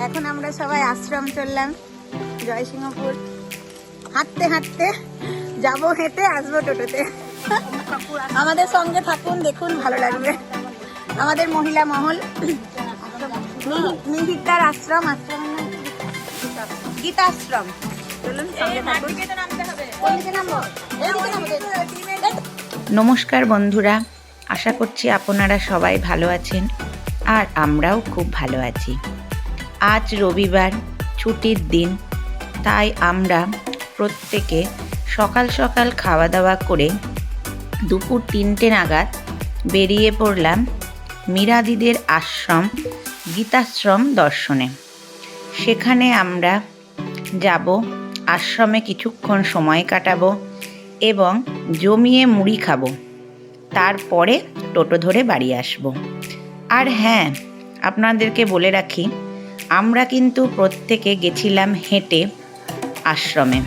এখন আমরা সবাই আশ্রম চললাম, জয়সিংহপুর। হাঁটতে হাঁটতে যাব, হেঁটে আসব টোটোতে। আমাদের সঙ্গে থাকুন, দেখুন, ভালো লাগবে। আমাদের মহিলা মহল মিহি- আশ্রম আশ্রম? গীতাশ্রম। নমস্কার বন্ধুরা, আশা করছি আপনারা সবাই ভালো আছেন, আর আমরাও খুব ভালো আছি। আজ রবিবার, ছুটির দিন। তাই আমরা প্রত্যেকে সকাল সকাল খাওয়া দাওয়া করে দুপুর তিনটে নাগাদ বেরিয়ে পড়লাম মীরাদিদের আশ্রম, গীতাশ্রম দর্শনে। সেখানে আমরা যাব, আশ্রমে কিছুক্ষণ সময় কাটাবো এবং জমিয়ে মুড়ি খাব। তারপরে টোটো ধরে বাড়ি আসব। আর হ্যাঁ আপনাদেরকে বলে রাখি আমরা কিন্তু প্রত্যেকে গেছিলাম হেঁটে আশ্রমে।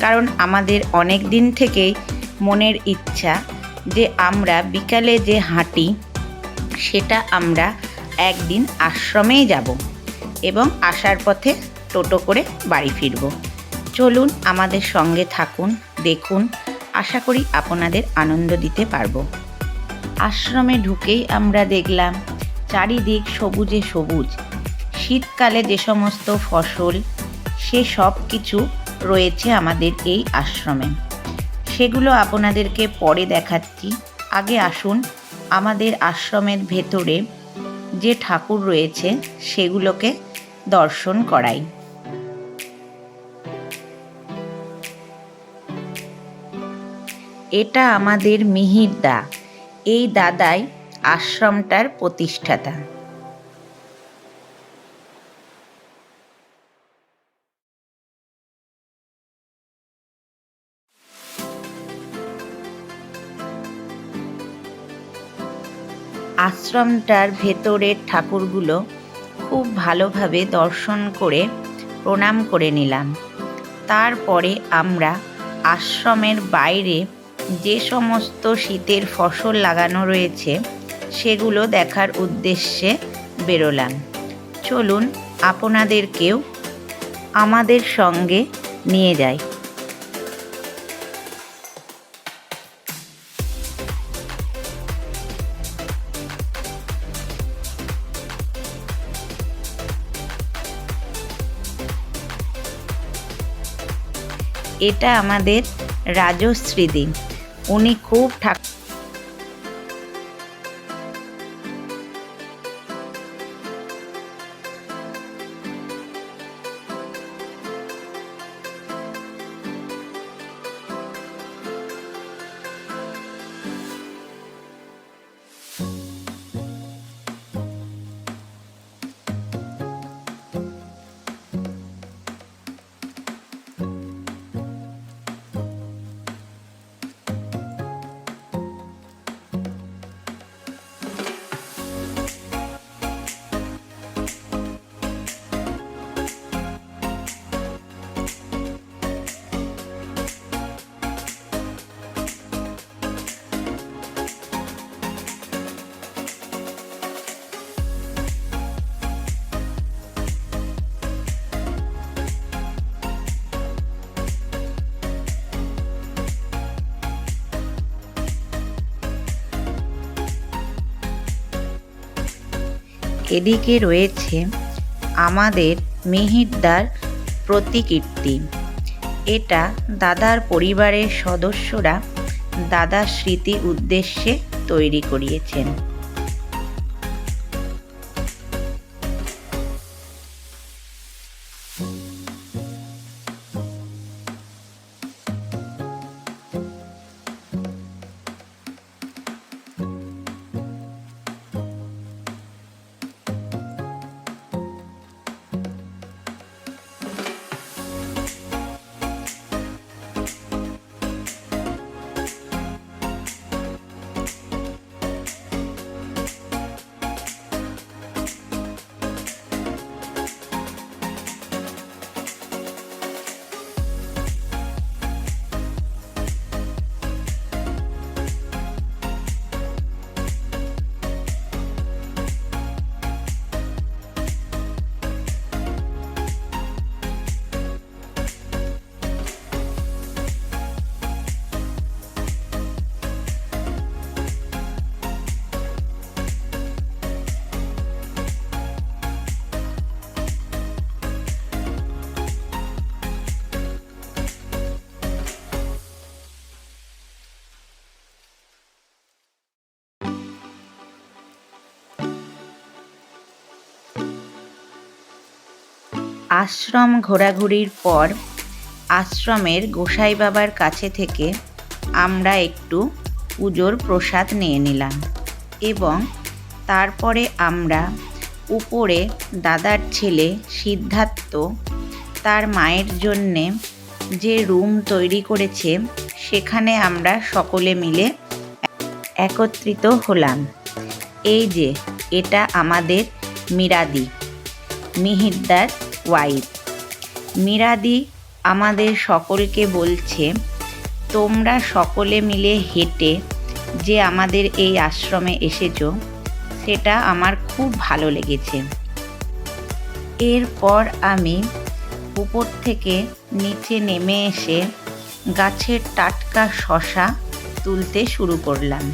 কারণ আমাদের অনেক দিন থেকেই মনের ইচ্ছা যে আমরা বিকালে যে হাঁটি, সেটা আমরা একদিন আশ্রমেই যাব এবং আসার পথে টোটো করে বাড়ি ফিরব। চলুন আমাদের সঙ্গে থাকুন, দেখুন, আশা করি আপনাদের আনন্দ দিতে পারব। আশ্রমে ঢুকেই আমরা দেখলাম চারিদিক সবুজে সবুজ। শীতকালে যে সমস্ত ফসল, সে সব কিছু রয়েছে আমাদের এই আশ্রমে। সেগুলো আপনাদেরকে পরে দেখাচ্ছি। আগে আসুন আমাদের আশ্রমের ভেতরে যে ঠাকুর রয়েছে, সেগুলোকে দর্শন করাই। এটা আমাদের মিহির দা। এই দাদাই আশ্রমটার প্রতিষ্ঠাতা। আশ্রমটার ভেতরের ঠাকুরগুলো খুব ভালোভাবে দর্শন করে প্রণাম করে নিলাম। তারপরে আমরা আশ্রমের বাইরে যে সমস্ত শীতের ফসল লাগানো রয়েছে, সেগুলো দেখার উদ্দেশ্যে বেরোলাম। চলুন, আপনাদেরকেও আমাদের সঙ্গে নিয়ে যাই। এটা আমাদের রাজশ্রী দিন উনি খুব ঠাক এদিকে রয়েছে আমাদের মিহিরদার প্রতিকীর্তি। এটা দাদার পরিবারের সদস্যরা দাদার স্মৃতি উদ্দেশ্যে তৈরি করিয়েছেন। আশ্রম ঘোরাঘুরির পর আশ্রমের গোসাই বাবার কাছে থেকে আমরা একটু পুজোর প্রসাদ নিয়ে নিলাম এবং তারপরে আমরা উপরে দাদার ছেলে সিদ্ধার্থ তার মায়ের জন্যে যে রুম তৈরি করেছে সেখানে আমরা সকলে মিলে একত্রিত হলাম। এই যে, এটা আমাদের মিরাদি মিহিরদার ওয়াইফ মিরাদি আমাদের সকলকে বলছে, তোমরা সকলে মিলে হেঁটে যে আমাদের এই আশ্রমে এসেছ, সেটা আমার খুব ভালো লেগেছে। এরপর আমি উপর থেকে নিচে নেমে এসে গাছের টাটকা শশা তুলতে শুরু করলাম।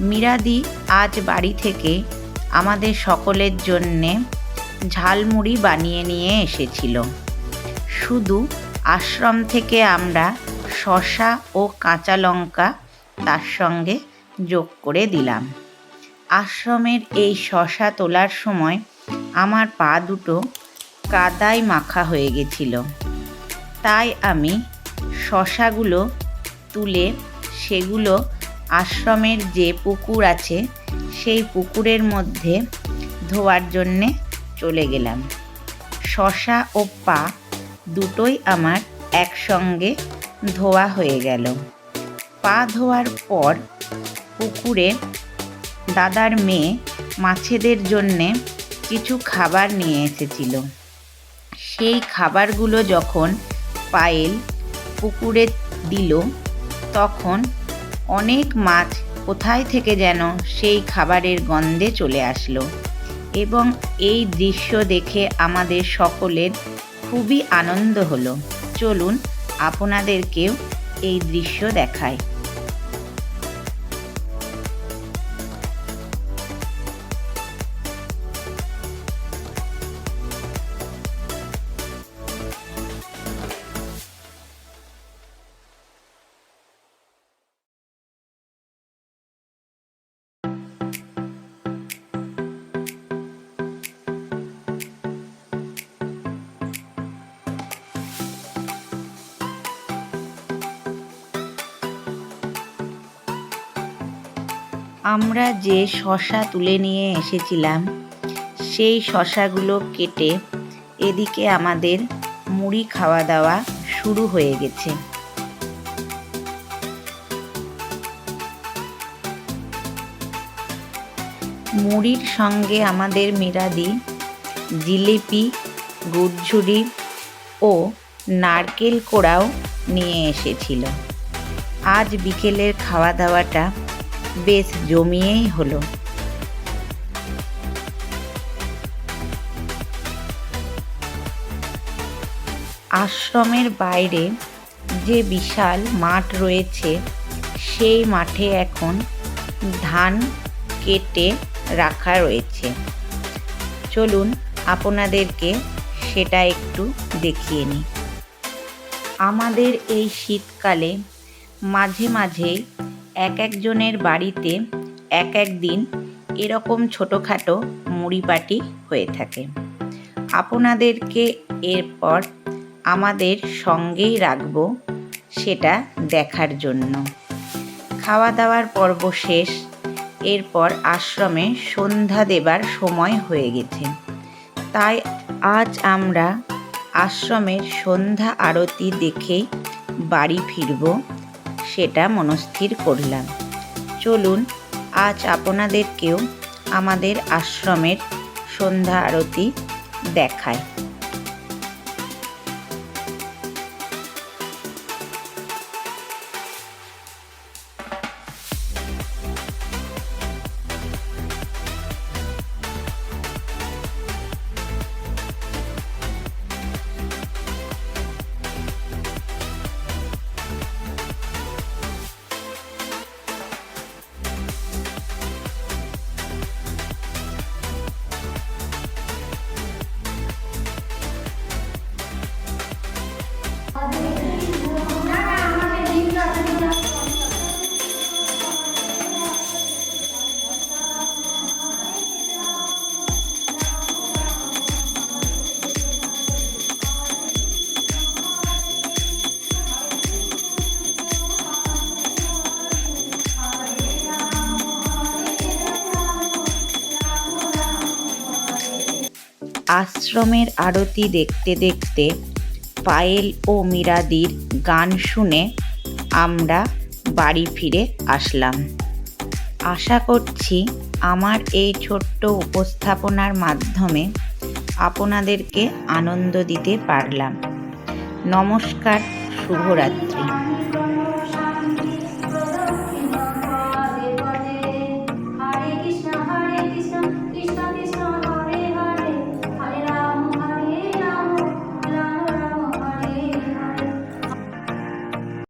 মিরাদি আজ বাড়ি থেকে আমাদের সকলের জন্যে ঝালমুড়ি বানিয়ে নিয়ে এসেছিল। শুধু আশ্রম থেকে আমরা শশা ও কাঁচা লঙ্কা তার সঙ্গে যোগ করে দিলাম। আশ্রমের এই শশা তোলার সময় আমার পা দুটো কাদায় মাখা হয়ে গেছিল। তাই আমি শশাগুলো তুলে সেগুলো আশ্রমের যে পুকুর আছে, সেই পুকুরের মধ্যে ধোয়ার জন্যে চলে গেলাম। শশা ও পা দুটোই আমার একসঙ্গে ধোয়া হয়ে গেল। পা ধোয়ার পর পুকুরে দাদার মেয়ে মাছেদের জন্যে কিছু খাবার নিয়ে এসেছিল। সেই খাবারগুলো যখন পায়েল পুকুরে দিল, তখন অনেক মাছ কোথায় থেকে যেন সেই খাবারের গন্ধে চলে আসলো। এবং এই দৃশ্য দেখে আমাদের সকলের খুবই আনন্দ হলো। চলুন আপনাদেরকেও এই দৃশ্য দেখায় আমরা যে শশা তুলে নিয়ে এসেছিলাম, সেই শশাগুলো কেটে এদিকে আমাদের মুড়ি খাওয়া দাওয়া শুরু হয়ে গেছে। মুড়ির সঙ্গে আমাদের মিরাদি জিলিপি, গুড়ঝুড়ি ও নারকেল কোড়াও নিয়ে এসেছিল। আজ বিকেলের খাওয়া দাওয়াটা বেশ জমিয়েই হলো। আশ্রমের বাইরে যে বিশাল মাঠ রয়েছে, সেই মাঠে এখন ধান কেটে রাখা রয়েছে। চলুন আপনাদেরকে সেটা একটু দেখিয়ে নিই। আমাদের এই শীতকালে মাঝে মাঝেই এক একজনের বাড়িতে এক এক দিন এরকম ছোটোখাটো মুড়ি পাটি হয়ে থাকে। আপনাদেরকে এরপর আমাদের সঙ্গেই রাখব সেটা দেখার জন্য। খাওয়া দাওয়ার পর্ব শেষ। এরপর আশ্রমে সন্ধ্যা দেবার সময় হয়ে গেছে। তাই আজ আমরা আশ্রমের সন্ধ্যা আরতি দেখেই বাড়ি ফিরব। সেটা মনস্থির করলাম। চলুন আজ আপনাদেরকেও আমাদের আশ্রমের সন্ধ্যা আরতি দেখায় আশ্রমের আরতি দেখতে দেখতে পায়েল ও মীরাদির গান শুনে আমরা বাড়ি ফিরে আসলাম। আশা করছি আমার এই ছোট্ট উপস্থাপনার মাধ্যমে আপনাদেরকে আনন্দ দিতে পারলাম। নমস্কার, শুভরাত্রি।